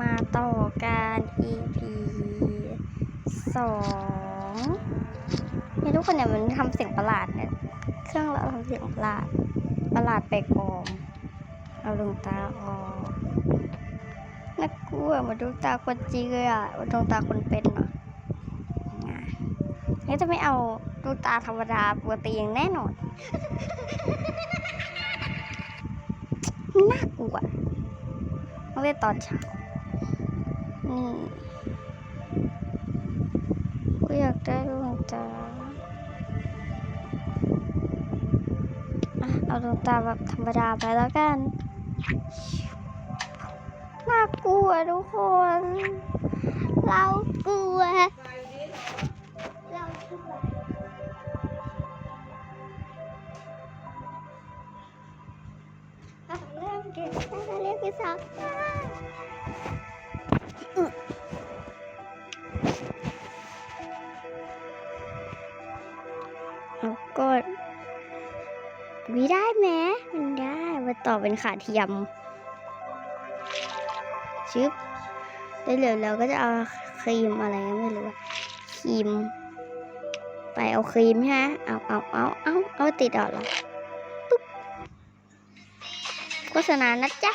มาต่อการ EP สองเนี่ยทุกคนเนี่ยมันทำเสียงประหลาดเนี่ย เครื่องเราทำเสียงประหลาด ประหลาดไปกองเอาดวงตาออกน่ากลัวเหมือนดวงตาคนจริงเลยอะมือนดวงตาคนเป็นเนาะอะนี่จะไม่เอาดวงตาธรรมดาปกติอย่างแน่นอนน่ากลัว ต้องเล่นตอนเช้านี่กูอยากได้ดวงตาอะเอาดวงตาแบบธรรมดาไปแล้วกัน น่ากลัวทุกคน เรากลัว เรากลัวอะเริ่มเก็บได้ แล้วเราก็วิได้ไหมมันได้มาต่อเป็นขาเทียมชึบแล้วเดี๋ยวเราก็จะเอาครีมอะไรก็ไม่รู้ครีม ไปเอาครีมใช่ไหมเอาเอาเอาเอาเอาติดออกแล้วโฆษณานะจ๊ะ